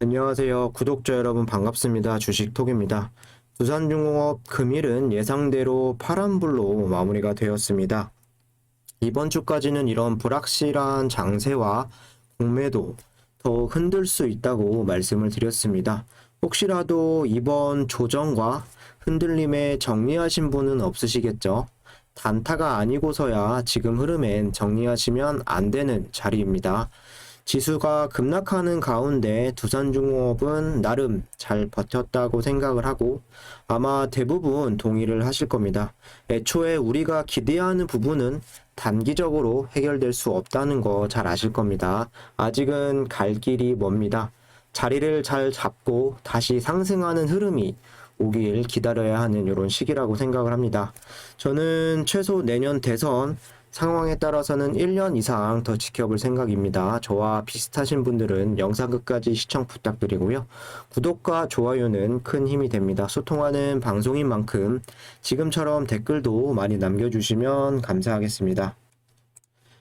안녕하세요. 구독자 여러분 반갑습니다. 주식톡입니다. 두산중공업 금일은 예상대로 파란불로 마무리가 되었습니다. 이번 주까지는 이런 불확실한 장세와 공매도 더 흔들 수 있다고 말씀을 드렸습니다. 혹시라도 이번 조정과 흔들림에 정리하신 분은 없으시겠죠? 단타가 아니고서야 지금 흐름엔 정리하시면 안 되는 자리입니다. 지수가 급락하는 가운데 두산중공업은 나름 잘 버텼다고 생각을 하고 아마 대부분 동의를 하실 겁니다. 애초에 우리가 기대하는 부분은 단기적으로 해결될 수 없다는 거 잘 아실 겁니다. 아직은 갈 길이 멉니다. 자리를 잘 잡고 다시 상승하는 흐름이 오길 기다려야 하는 이런 시기라고 생각을 합니다. 저는 최소 내년 대선 상황에 따라서는 1년 이상 더 지켜볼 생각입니다. 저와 비슷하신 분들은 영상 끝까지 시청 부탁드리고요. 구독과 좋아요는 큰 힘이 됩니다. 소통하는 방송인 만큼 지금처럼 댓글도 많이 남겨주시면 감사하겠습니다.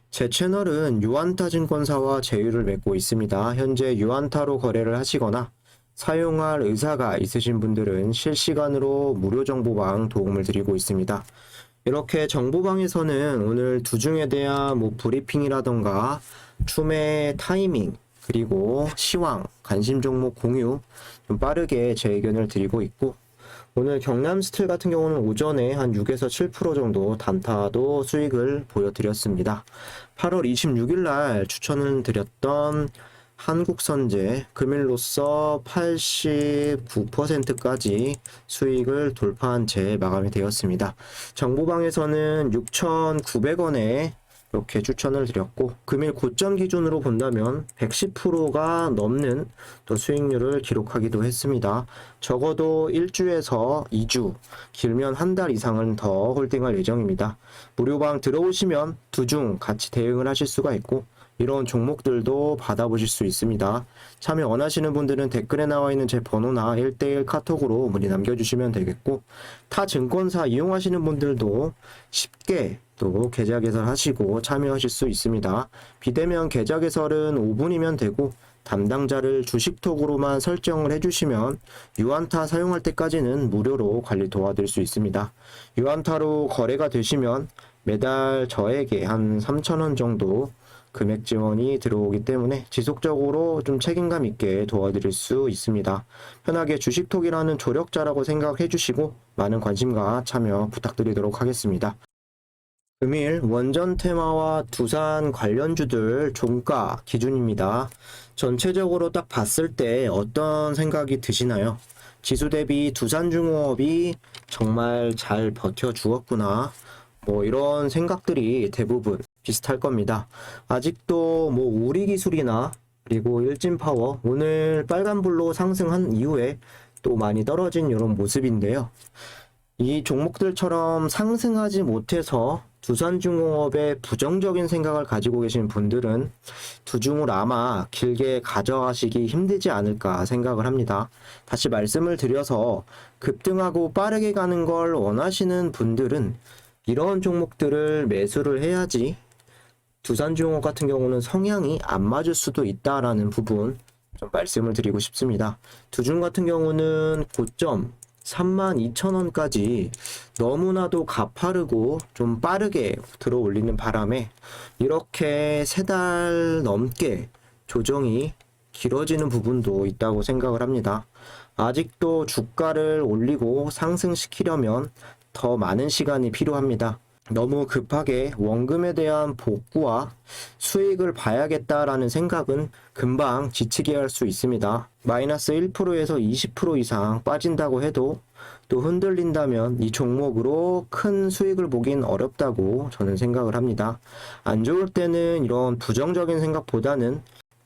제 채널은 유안타 증권사와 제휴를 맺고 있습니다. 현재 유안타로 거래를 하시거나 사용할 의사가 있으신 분들은 실시간으로 무료 정보방 도움을 드리고 있습니다. 이렇게 정보방에서는 오늘 두중에 대한 뭐 브리핑이라던가 춤의 타이밍 그리고 시황 관심 종목 공유 좀 빠르게 제 의견을 드리고 있고 오늘 경남 스틸 같은 경우는 오전에 한 6에서 7% 정도 단타도 수익을 보여드렸습니다. 8월 26일 날 추천을 드렸던 한국선제 금일로써 89%까지 수익을 돌파한 채 마감이 되었습니다. 정보방에서는 6,900원에 이렇게 추천을 드렸고 금일 고점 기준으로 본다면 110%가 넘는 또 수익률을 기록하기도 했습니다. 적어도 1주에서 2주, 길면 한 달 이상은 더 홀딩할 예정입니다. 무료방 들어오시면 두 중 같이 대응을 하실 수가 있고 이런 종목들도 받아보실 수 있습니다. 참여 원하시는 분들은 댓글에 나와 있는 제 번호나 1대1 카톡으로 문의 남겨주시면 되겠고 타 증권사 이용하시는 분들도 쉽게 또 계좌 개설하시고 참여하실 수 있습니다. 비대면 계좌 개설은 5분이면 되고 담당자를 주식톡으로만 설정을 해주시면 유안타 사용할 때까지는 무료로 관리 도와드릴 수 있습니다. 유안타로 거래가 되시면 매달 저에게 한 3,000원 정도 금액 지원이 들어오기 때문에 지속적으로 좀 책임감 있게 도와드릴 수 있습니다. 편하게 주식톡이라는 조력자라고 생각해 주시고 많은 관심과 참여 부탁드리도록 하겠습니다. 금일 원전 테마와 두산 관련주들 종가 기준입니다. 전체적으로 딱 봤을 때 어떤 생각이 드시나요? 지수 대비 두산중공업이 정말 잘 버텨주었구나. 뭐 이런 생각들이 대부분 비슷할 겁니다. 아직도 뭐 우리 기술이나 그리고 일진 파워 오늘 빨간불로 상승한 이후에 또 많이 떨어진 이런 모습인데요. 이 종목들처럼 상승하지 못해서 두산중공업에 부정적인 생각을 가지고 계신 분들은 두중을 아마 길게 가져가시기 힘들지 않을까 생각을 합니다. 다시 말씀을 드려서 급등하고 빠르게 가는 걸 원하시는 분들은 이런 종목들을 매수를 해야지 두산중공업 같은 경우는 성향이 안 맞을 수도 있다라는 부분 좀 말씀을 드리고 싶습니다. 두중 같은 경우는 고점 32,000원까지 너무나도 가파르고 좀 빠르게 들어 올리는 바람에 이렇게 세 달 넘게 조정이 길어지는 부분도 있다고 생각을 합니다. 아직도 주가를 올리고 상승시키려면 더 많은 시간이 필요합니다. 너무 급하게 원금에 대한 복구와 수익을 봐야겠다라는 생각은 금방 지치게 할 수 있습니다. 마이너스 1%에서 20% 이상 빠진다고 해도 또 흔들린다면 이 종목으로 큰 수익을 보긴 어렵다고 저는 생각을 합니다. 안 좋을 때는 이런 부정적인 생각보다는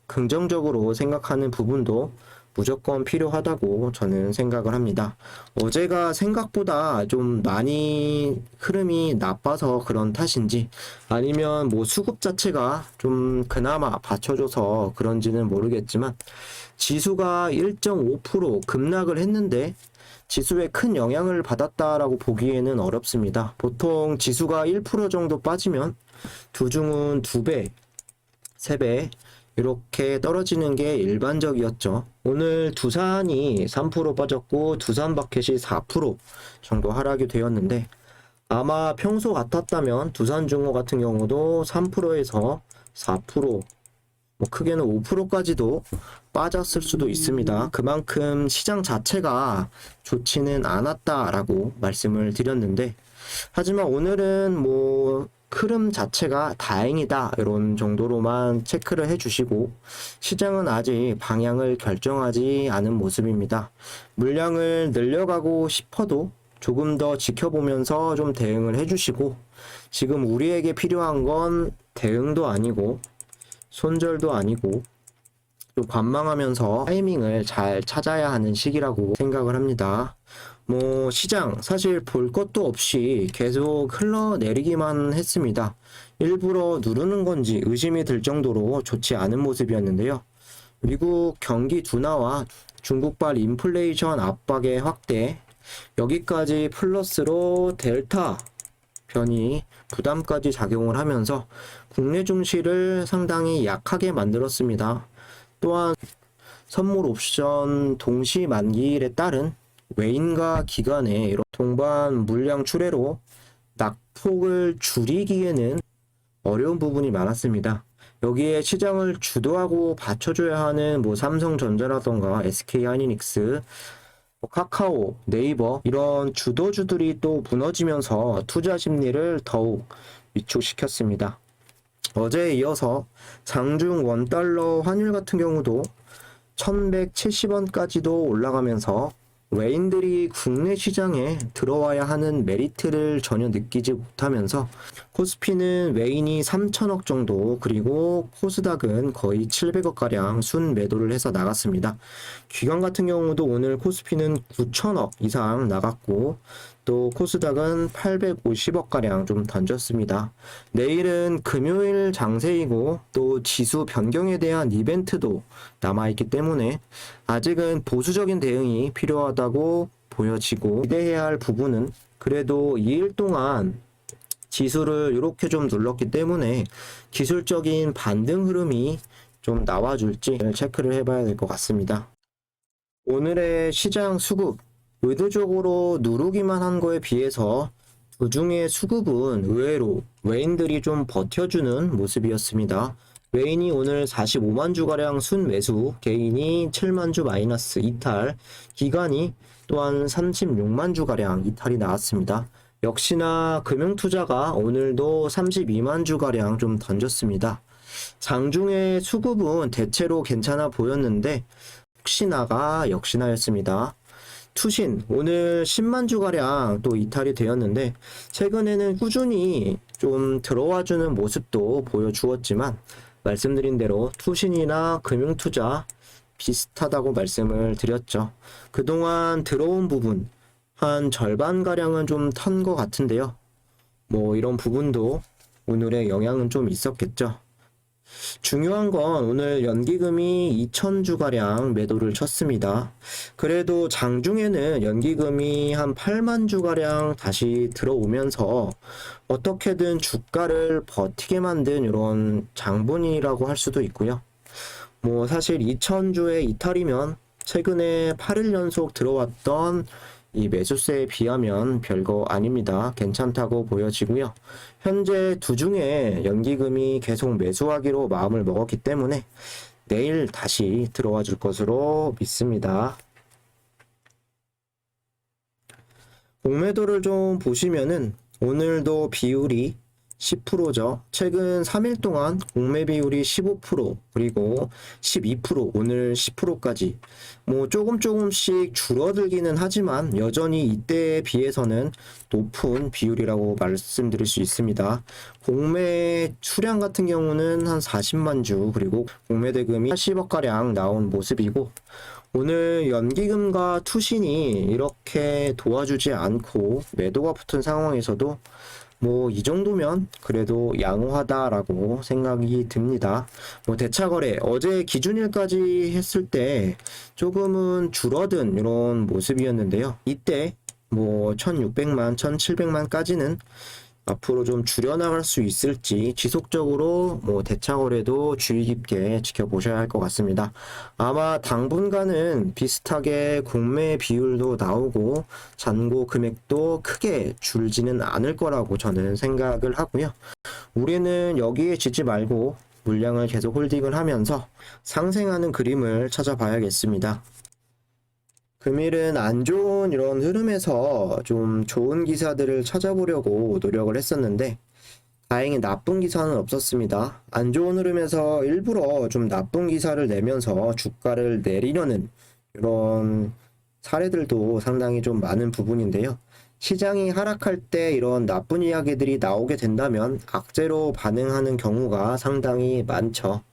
긍정적으로 생각하는 부분도 무조건 필요하다고 저는 생각을 합니다. 어제가 생각보다 좀 많이 흐름이 나빠서 그런 탓인지 아니면 뭐 수급 자체가 좀 그나마 받쳐줘서 그런지는 모르겠지만 지수가 1.5% 급락을 했는데 지수에 큰 영향을 받았다라고 보기에는 어렵습니다. 보통 지수가 1% 정도 빠지면 두중은 2배, 3배 이렇게 떨어지는 게 일반적이었죠. 오늘 두산이 3% 빠졌고 두산 바켓이 4% 정도 하락이 되었는데 아마 평소 같았다면 두산중호 같은 경우도 3%에서 4%, 뭐 크게는 5%까지도 빠졌을 수도 있습니다. 그만큼 시장 자체가 좋지는 않았다라고 말씀을 드렸는데 하지만 오늘은 뭐 흐름 자체가 다행이다 이런 정도로만 체크를 해주시고 시장은 아직 방향을 결정하지 않은 모습입니다. 물량을 늘려가고 싶어도 조금 더 지켜보면서 좀 대응을 해주시고 지금 우리에게 필요한 건 대응도 아니고 손절도 아니고 좀 관망하면서 타이밍을 잘 찾아야 하는 시기라고 생각을 합니다. 뭐 시장 사실 볼 것도 없이 계속 흘러내리기만 했습니다. 일부러 누르는 건지 의심이 들 정도로 좋지 않은 모습이었는데요. 미국 경기 둔화와 중국발 인플레이션 압박의 확대 여기까지 플러스로 델타 변이 부담까지 작용을 하면서 국내 증시를 상당히 약하게 만들었습니다. 또한 선물 옵션 동시 만기일에 따른 외인과 기관의 이런 동반 물량 출회로 낙폭을 줄이기에는 어려운 부분이 많았습니다. 여기에 시장을 주도하고 받쳐줘야 하는 뭐 삼성전자라던가 SK하이닉스, 뭐 카카오, 네이버 이런 주도주들이 또 무너지면서 투자 심리를 더욱 위축시켰습니다. 어제에 이어서 장중 원달러 환율 같은 경우도 1170원까지도 올라가면서 외인들이 국내 시장에 들어와야 하는 메리트를 전혀 느끼지 못하면서 코스피는 외인이 3천억 정도 그리고 코스닥은 거의 700억 가량 순 매도를 해서 나갔습니다. 기관 같은 경우도 오늘 코스피는 9천억 이상 나갔고 또 코스닥은 850억 가량 좀 던졌습니다. 내일은 금요일 장세이고 또 지수 변경에 대한 이벤트도 남아 있기 때문에 아직은 보수적인 대응이 필요하다고 보여지고 기대해야 할 부분은 그래도 2일 동안 지수를 이렇게 좀 눌렀기 때문에 기술적인 반등 흐름이 좀 나와줄지 체크를 해봐야 될 것 같습니다. 오늘의 시장 수급 의도적으로 누르기만 한 거에 비해서 그중에 수급은 의외로 외인들이 좀 버텨주는 모습이었습니다. 외인이 오늘 45만 주가량 순매수, 개인이 7만 주 마이너스 이탈, 기관이 또한 36만 주가량 이탈이 나왔습니다. 역시나 금융투자가 오늘도 32만 주가량 좀 던졌습니다. 장중의 수급은 대체로 괜찮아 보였는데 혹시나가 역시나였습니다. 투신 오늘 10만 주가량 또 이탈이 되었는데 최근에는 꾸준히 좀 들어와주는 모습도 보여주었지만 말씀드린 대로 투신이나 금융투자 비슷하다고 말씀을 드렸죠. 그동안 들어온 부분 한 절반가량은 좀턴것 같은데요. 뭐 이런 부분도 오늘의 영향은 좀 있었겠죠. 중요한 건 오늘 연기금이 2,000주가량 매도를 쳤습니다. 그래도 장중에는 연기금이 한 8만 주가량 다시 들어오면서 어떻게든 주가를 버티게 만든 이런 장본이라고 할 수도 있고요. 뭐 사실 2,000주의 이탈이면 최근에 8일 연속 들어왔던 이 매수세에 비하면 별거 아닙니다. 괜찮다고 보여지고요. 현재 두 중에 연기금이 계속 매수하기로 마음을 먹었기 때문에 내일 다시 들어와 줄 것으로 믿습니다. 공매도를 좀 보시면은 오늘도 비율이 10%죠. 최근 3일 동안 공매 비율이 15% 그리고 12% 오늘 10%까지 뭐 조금 조금씩 줄어들기는 하지만 여전히 이때에 비해서는 높은 비율이라고 말씀드릴 수 있습니다. 공매 수량 같은 경우는 한 40만 주 그리고 공매 대금이 80억 가량 나온 모습이고 오늘 연기금과 투신이 이렇게 도와주지 않고 매도가 붙은 상황에서도 뭐 이 정도면 그래도 양호하다라고 생각이 듭니다. 뭐 대차 거래 어제 기준일까지 했을 때 조금은 줄어든 이런 모습이었는데요. 이때 뭐 1600만, 1700만까지는 앞으로 좀 줄여나갈 수 있을지 지속적으로 뭐 대차 거래도 주의 깊게 지켜보셔야 할 것 같습니다. 아마 당분간은 비슷하게 공매 비율도 나오고 잔고 금액도 크게 줄지는 않을 거라고 저는 생각을 하고요. 우리는 여기에 지지 말고 물량을 계속 홀딩을 하면서 상생하는 그림을 찾아봐야겠습니다. 금일은 안 좋은 이런 흐름에서 좀 좋은 기사들을 찾아보려고 노력을 했었는데 다행히 나쁜 기사는 없었습니다. 안 좋은 흐름에서 일부러 좀 나쁜 기사를 내면서 주가를 내리려는 이런 사례들도 상당히 좀 많은 부분인데요. 시장이 하락할 때 이런 나쁜 이야기들이 나오게 된다면 악재로 반응하는 경우가 상당히 많죠.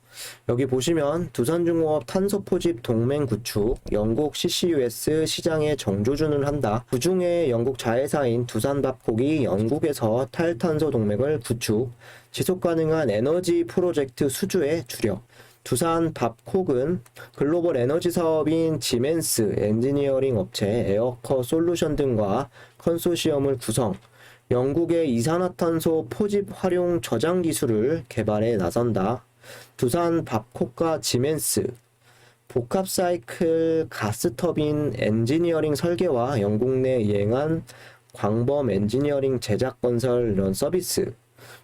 여기 보시면 두산중공업 탄소포집 동맹 구축, 영국 CCUS 시장에 정조준을 한다. 그 중에 영국 자회사인 두산밥콕이 영국에서 탈탄소 동맹을 구축, 지속 가능한 에너지 프로젝트 수주에 주력. 두산 밥콕은 글로벌 에너지 사업인 지멘스 엔지니어링 업체 에어커 솔루션 등과 컨소시엄을 구성, 영국의 이산화탄소 포집 활용 저장 기술을 개발에 나선다. 두산 밥콕과 지멘스, 복합 사이클 가스 터빈 엔지니어링 설계와 영국 내 이행한 광범 엔지니어링 제작 건설 이런 서비스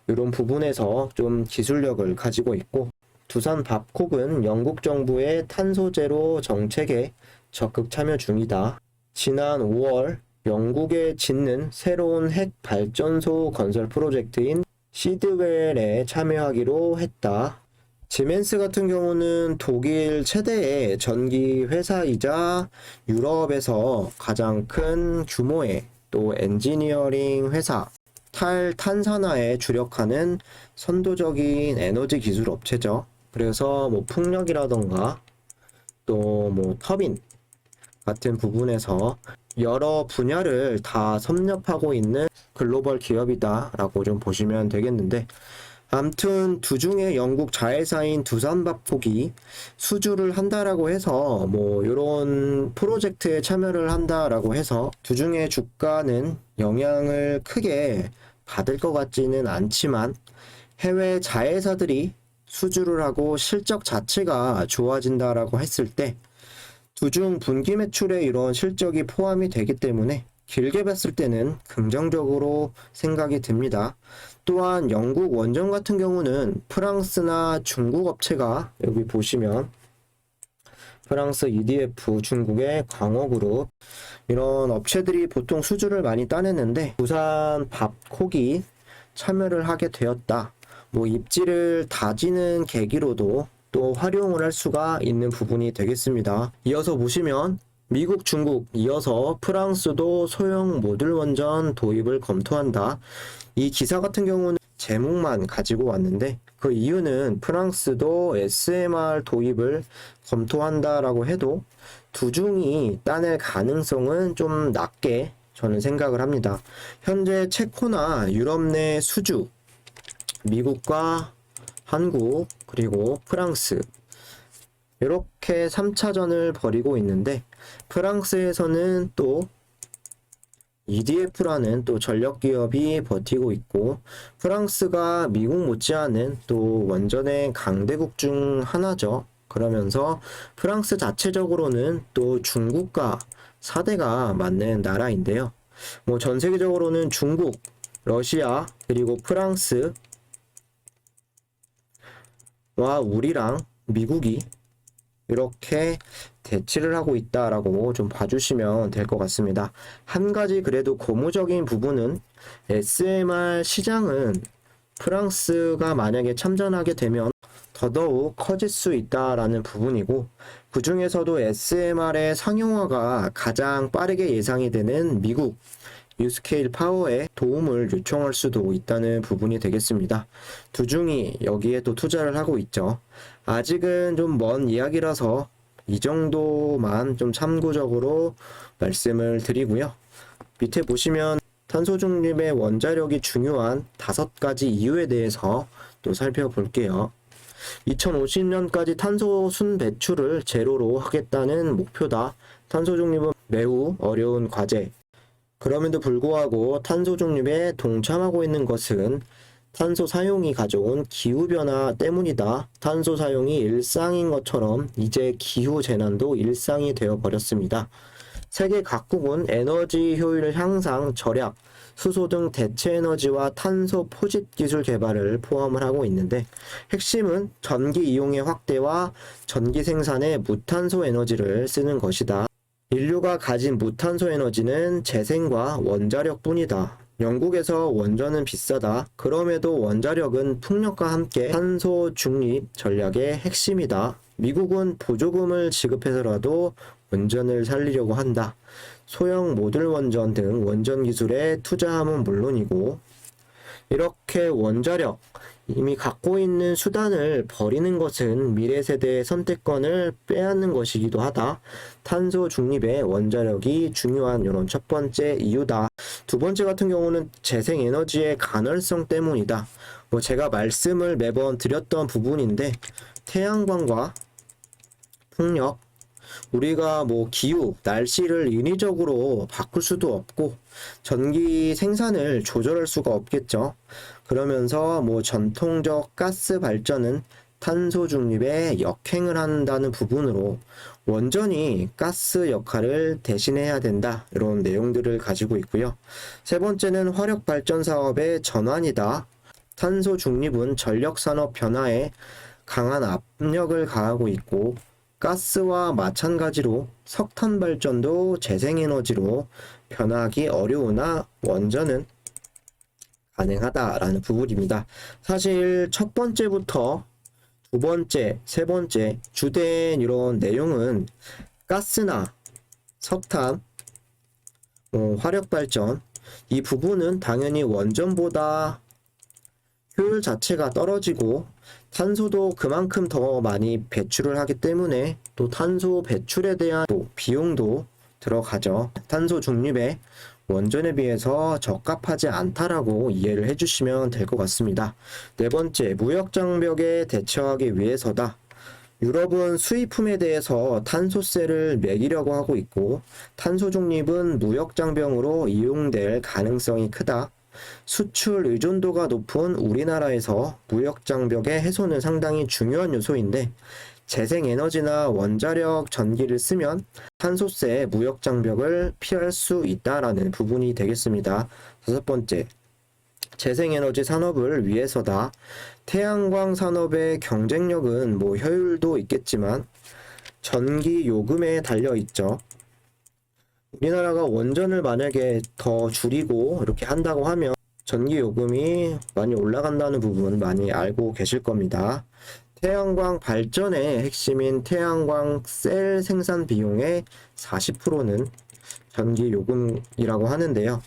이런 부분에서 좀 기술력을 가지고 있고 두산 밥콕은 영국 정부의 탄소 제로 정책에 적극 참여 중이다. 지난 5월 영국에 짓는 새로운 핵 발전소 건설 프로젝트인 시드웰에 참여하기로 했다. 지멘스 같은 경우는 독일 최대의 전기 회사이자 유럽에서 가장 큰 규모의 또 엔지니어링 회사 탈탄산화에 주력하는 선도적인 에너지 기술 업체죠. 그래서 뭐 풍력이라던가 또 뭐 터빈 같은 부분에서 여러 분야를 다 섭렵하고 있는 글로벌 기업이다라고 좀 보시면 되겠는데 암튼 두 중에 영국 자회사인 두산밥콕이 수주를 한다라고 해서 뭐 이런 프로젝트에 참여를 한다라고 해서 두 중에 주가는 영향을 크게 받을 것 같지는 않지만 해외 자회사들이 수주를 하고 실적 자체가 좋아진다라고 했을 때 두중 분기 매출에 이런 실적이 포함이 되기 때문에 길게 봤을 때는 긍정적으로 생각이 듭니다. 또한 영국 원전 같은 경우는 프랑스나 중국 업체가 여기 보시면 프랑스 EDF, 중국의 광어그룹 이런 업체들이 보통 수주를 많이 따냈는데 부산 밥콕이 참여를 하게 되었다. 뭐 입지를 다지는 계기로도 또 활용을 할 수가 있는 부분이 되겠습니다. 이어서 보시면 미국, 중국, 이어서 프랑스도 소형 모듈 원전 도입을 검토한다. 이 기사 같은 경우는 제목만 가지고 왔는데 그 이유는 프랑스도 SMR 도입을 검토한다라고 해도 두 중이 따낼 가능성은 좀 낮게 저는 생각을 합니다. 현재 체코나 유럽 내 수주, 미국과 한국 그리고 프랑스 이렇게 3차전을 벌이고 있는데 프랑스에서는 또 EDF라는 또 전력 기업이 버티고 있고 프랑스가 미국 못지않은 또 원전의 강대국 중 하나죠. 그러면서 프랑스 자체적으로는 또 중국과 사대가 맞는 나라인데요. 뭐 전 세계적으로는 중국, 러시아, 그리고 프랑스 와 우리랑 미국이 이렇게 대치를 하고 있다라고 좀 봐주시면 될 것 같습니다. 한 가지 그래도 고무적인 부분은 SMR 시장은 프랑스가 만약에 참전하게 되면 더더욱 커질 수 있다라는 부분이고 그 중에서도 SMR의 상용화가 가장 빠르게 예상이 되는 미국 유스케일 파워에 도움을 요청할 수도 있다는 부분이 되겠습니다. 두 중이 여기에 또 투자를 하고 있죠. 아직은 좀 먼 이야기라서 이 정도만 좀 참고적으로 말씀을 드리고요. 밑에 보시면 탄소 중립의 원자력이 중요한 다섯 가지 이유에 대해서 또 살펴볼게요. 2050년까지 탄소 순 배출을 제로로 하겠다는 목표다. 탄소 중립은 매우 어려운 과제. 그럼에도 불구하고 탄소 중립에 동참하고 있는 것은 탄소 사용이 가져온 기후변화 때문이다. 탄소 사용이 일상인 것처럼 이제 기후 재난도 일상이 되어 버렸습니다. 세계 각국은 에너지 효율 향상, 절약, 수소 등 대체 에너지와 탄소 포집 기술 개발을 포함을 하고 있는데 핵심은 전기 이용의 확대와 전기 생산에 무탄소 에너지를 쓰는 것이다. 인류가 가진 무탄소 에너지는 재생과 원자력 뿐이다. 영국에서 원전은 비싸다. 그럼에도 원자력은 풍력과 함께 탄소 중립 전략의 핵심이다. 미국은 보조금을 지급해서라도 원전을 살리려고 한다. 소형 모듈 원전 등 원전 기술에 투자함은 물론이고 이렇게 원자력 이미 갖고 있는 수단을 버리는 것은 미래 세대의 선택권을 빼앗는 것이기도 하다. 탄소 중립에 원자력이 중요한 이런 첫 번째 이유다. 두 번째 같은 경우는 재생 에너지의 간헐성 때문이다. 뭐 제가 말씀을 매번 드렸던 부분인데 태양광과 풍력 우리가 뭐 기후, 날씨를 인위적으로 바꿀 수도 없고 전기 생산을 조절할 수가 없겠죠. 그러면서 뭐 전통적 가스 발전은 탄소 중립에 역행을 한다는 부분으로 원전이 가스 역할을 대신해야 된다. 이런 내용들을 가지고 있고요. 세 번째는 화력 발전 사업의 전환이다. 탄소 중립은 전력 산업 변화에 강한 압력을 가하고 있고 가스와 마찬가지로 석탄 발전도 재생에너지로 변하기 어려우나 원전은 가능하다라는 부분입니다. 사실 첫 번째부터 두 번째, 세 번째 주된 이런 내용은 가스나 석탄, 어, 화력 발전 이 부분은 당연히 원전보다 효율 자체가 떨어지고 탄소도 그만큼 더 많이 배출을 하기 때문에 또 탄소 배출에 대한 또 비용도 들어가죠. 탄소 중립에 원전에 비해서 적합하지 않다라고 이해를 해주시면 될 것 같습니다. 네 번째, 무역 장벽에 대처하기 위해서다. 유럽은 수입품에 대해서 탄소세를 매기려고 하고 있고 탄소 중립은 무역 장벽으로 이용될 가능성이 크다. 수출 의존도가 높은 우리나라에서 무역 장벽의 해소는 상당히 중요한 요소인데 재생에너지나 원자력 전기를 쓰면 탄소세 무역 장벽을 피할 수 있다라는 부분이 되겠습니다. 다섯 번째, 재생에너지 산업을 위해서다. 태양광 산업의 경쟁력은 뭐 효율도 있겠지만 전기 요금에 달려 있죠. 우리나라가 원전을 만약에 더 줄이고 이렇게 한다고 하면 전기 요금이 많이 올라간다는 부분 많이 알고 계실 겁니다. 태양광 발전의 핵심인 태양광 셀 생산 비용의 40%는 전기 요금이라고 하는데요.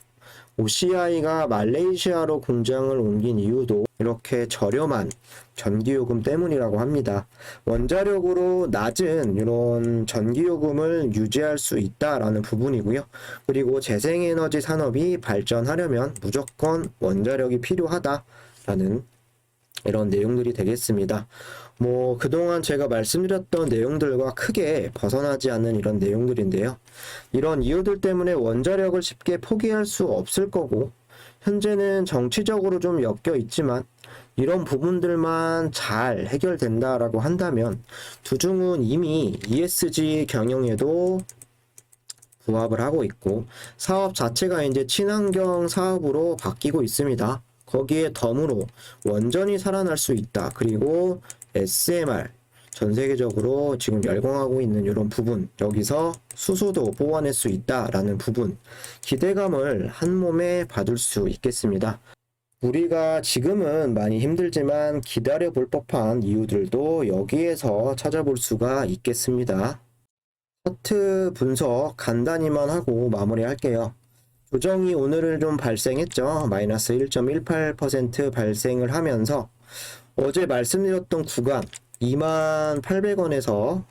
OCI가 말레이시아로 공장을 옮긴 이유도 이렇게 저렴한 전기요금 때문이라고 합니다. 원자력으로 낮은 이런 전기요금을 유지할 수 있다라는 부분이고요. 그리고 재생에너지 산업이 발전하려면 무조건 원자력이 필요하다라는 이런 내용들이 되겠습니다. 뭐 그동안 제가 말씀드렸던 내용들과 크게 벗어나지 않는 이런 내용들인데요. 이런 이유들 때문에 원자력을 쉽게 포기할 수 없을 거고 현재는 정치적으로 좀 엮여 있지만 이런 부분들만 잘 해결된다라고 한다면 두중은 이미 ESG 경영에도 부합을 하고 있고 사업 자체가 이제 친환경 사업으로 바뀌고 있습니다. 거기에 덤으로 원전이 살아날 수 있다. 그리고 SMR 전 세계적으로 지금 열광하고 있는 이런 부분 여기서 수소도 뽑아낼 수 있다라는 부분 기대감을 한 몸에 받을 수 있겠습니다. 우리가 지금은 많이 힘들지만 기다려 볼 법한 이유들도 여기에서 찾아볼 수가 있겠습니다. 차트 분석 간단히만 하고 마무리할게요. 조정이 오늘을 좀 발생했죠. 마이너스 1.18% 발생을 하면서 어제 말씀드렸던 구간 28,800원에서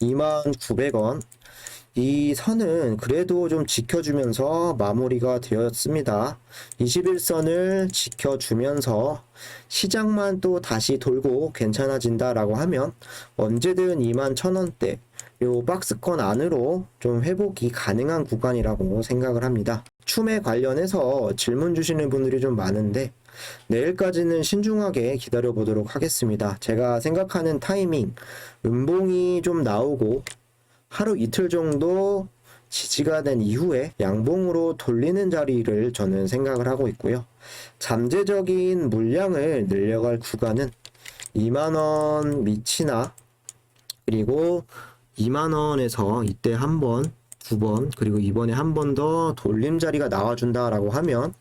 29,900원 이 선은 그래도 좀 지켜주면서 마무리가 되었습니다. 21선을 지켜주면서 시장만 또 다시 돌고 괜찮아진다라고 하면 언제든 21,000원대 요 박스권 안으로 좀 회복이 가능한 구간이라고 생각을 합니다. 춤에 관련해서 질문 주시는 분들이 좀 많은데 내일까지는 신중하게 기다려 보도록 하겠습니다. 제가 생각하는 타이밍, 음봉이 좀 나오고 하루 이틀 정도 지지가 된 이후에 양봉으로 돌리는 자리를 저는 생각을 하고 있고요. 잠재적인 물량을 늘려갈 구간은 2만원 밑이나 그리고 2만원에서 이때 한 번, 두 번, 그리고 이번에 한 번 더 돌림 자리가 나와준다라고 하면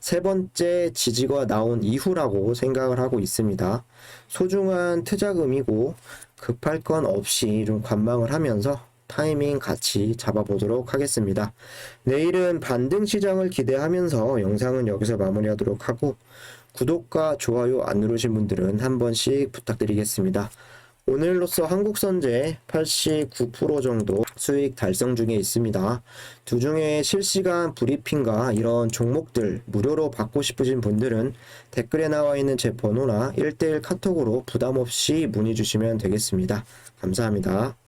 세 번째 지지가 나온 이후라고 생각을 하고 있습니다. 소중한 투자금이고 급할 건 없이 좀 관망을 하면서 타이밍 같이 잡아보도록 하겠습니다. 내일은 반등 시장을 기대하면서 영상은 여기서 마무리하도록 하고 구독과 좋아요 안 누르신 분들은 한 번씩 부탁드리겠습니다. 오늘로써 한국선제 89% 정도 수익 달성 중에 있습니다. 두 중에 실시간 브리핑과 이런 종목들 무료로 받고 싶으신 분들은 댓글에 나와 있는 제 번호나 1대1 카톡으로 부담 없이 문의 주시면 되겠습니다. 감사합니다.